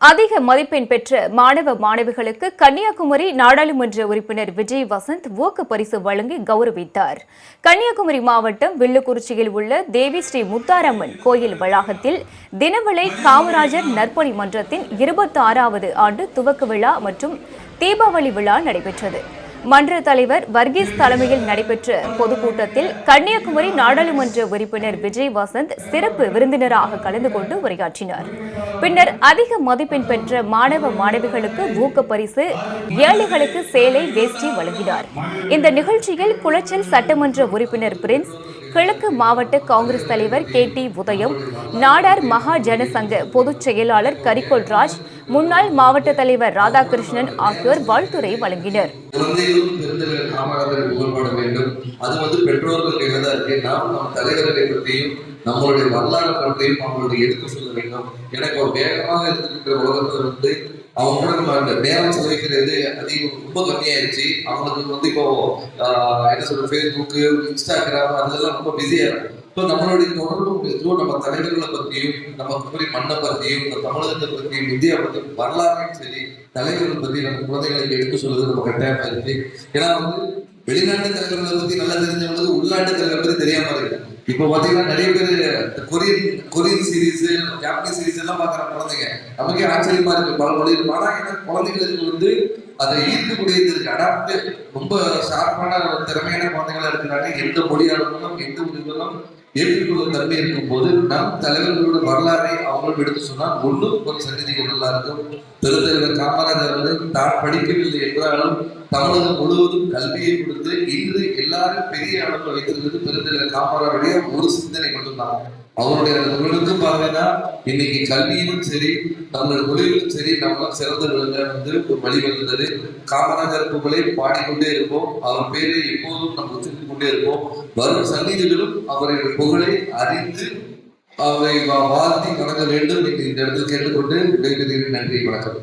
அதிக மதிப்பெண் பெற்ற மாணவ மாணவிகளுக்கு கன்னியாகுமரி நாடாளுமன்ற உறுப்பினர் விஜய் வசந்த் ஊக்க பரிசு வழங்கி கௌரவித்தார். கன்னியாகுமரி மாவட்டம் வில்லுக்குறிச்சியில் உள்ள தேவி ஸ்ரீ முத்தாரம்மன் கோயில் வளாகத்தில் தினவிளை காமராஜர் நற்பணி மன்றத்தின் இருபத்தி ஆறாவது ஆண்டு துவக்க விழா மற்றும் தீபாவளி விழா நடைபெற்றது. மன்ற தலைவர் வர்கீஸ் தலைமையில் நடைபெற்ற பொதுக்கூட்டத்தில் கன்னியாகுமரி நாடாளுமன்ற உறுப்பினர் விஜய் வசந்த் சிறப்பு விருந்தினராக கலந்து கொண்டு உரையாற்றினார். பின்னர் அதிக மதிப்பெண் பெற்ற மாணவ மாணவிகளுக்கு ஊக்க பரிசு ஏழைகளுக்கு சேலை வேஷ்டி வழங்கினார். இந்த நிகழ்ச்சியில் குளச்சல் சட்டமன்ற உறுப்பினர் பிரின்ஸ் கிழக்கு மாவட்ட காங்கிரஸ் தலைவர் கே டி உதயம் நாடார் மகா ஜனசங்க பொதுச் செயலாளர் கரிகோல் ராஜ் முன்னாள் மாவட்ட தலைவர் ராதாகிருஷ்ணன் ஆகியோர் வாழ்த்துரை வழங்கினர். குழந்தைகளும் புகழ்பட வேண்டும். அது வந்து பெற்றோர்கள் கையில இருக்கு. நாம் நம் தலைவர்களை பற்றியும் நம்மளுடைய வரலாறு பற்றியும் அவங்களுடைய எடுத்து சொல்ல வேண்டும். எனக்கு ஒரு வேகமாக இருந்திருக்கிற உலகத்தில் வந்து அவங்க கூட நம்ம அந்த நேரம் செலவிக்கிறது அதிகம் ரொம்ப கம்மியாயிருச்சு. அவங்களுக்கு வந்து இப்போ ஆஹ், என்ன சொல்ற ஃபேஸ்புக்கு இன்ஸ்டாகிராம் அதெல்லாம் ரொம்ப பிஸியா இருக்கும் ஸோ நம்மளுடைய தொடர்பு எதுவும் நம்ம தலைவர்களை பற்றியும் நம்ம குமரி மண்ணை பற்றியும் இந்த தமிழகத்தை பற்றியும் இந்தியா பற்றியும் வரலாறையும் சரி தலைவர்கள் பற்றி நம்ம குழந்தைகளுக்கு எடுத்து சொல்வது நம்ம கட்டாயமா இருக்கு. ஏன்னா வந்து வெளிநாட்டு தலைவர்களை பத்தி நல்லா தெரிஞ்சவங்களுக்கு உள்நாட்டு தலைவரை பத்தி தெரியாம இருக்கு. இப்போ பாத்தீங்கன்னா நிறைய பேர் இந்த Korean Korean series Japanese series எல்லாம் பாக்குற குழந்தைங்க. நமக்கே ஆச்சரியமா இருக்கு பல மொழி ஆனா என்ன குழந்தைங்களுக்கு வந்து அதை ஈர்க்கக்கூடியது இருக்கு. அடாப்ட் ரொம்ப ஷார்ப்பான திறமையான குழந்தைகளா இருக்கிறாங்க. எந்த மொழியாளர்களும் எந்த மொழிகளும் ஏற்றுக்கொள்ளும் தன்மை இருக்கும் போது நம் தலைவர்களோட வரலாறை அவங்களும் எடுத்து சொன்னால் ஒன்றும் ஒரு சங்கதிகள் நல்லா இருக்கும். பெருந்தலைவர் காமராஜர் அவர்கள் தான் படிக்கவில்லை என்றாலும் தமிழகம் முழுவதும் கல்வியை கொடுத்து இன்று எல்லாரும் பெரிய அளவு வைத்திருந்தது பெருந்தலைவர் காமராஜருடைய ஒரு சிந்தனை மட்டும்தான். அவருடைய தொழிலுக்கு பார்த்தீங்கன்னா இன்னைக்கு கல்வியிலும் சரி தமிழ் மொழியிலும் சரி நம்மளாம் சிறந்து விளங்க வந்து ஒரு வழி வந்தது. காமராஜர் புகழை பாடிக்கொண்டே இருப்போம். அவர் பேரை எப்போதும் நம்ம உச்சரித்துக் கொண்டே இருப்போம். வரும் சந்நிதிகளும் அவருடைய புகழை அறிந்து அவரை வா- வாழ்த்தி வணங்க வேண்டும் என்று இந்த இடத்தில் கேட்டுக்கொண்டு விடைபெறுகிறேன். நன்றி வணக்கம்.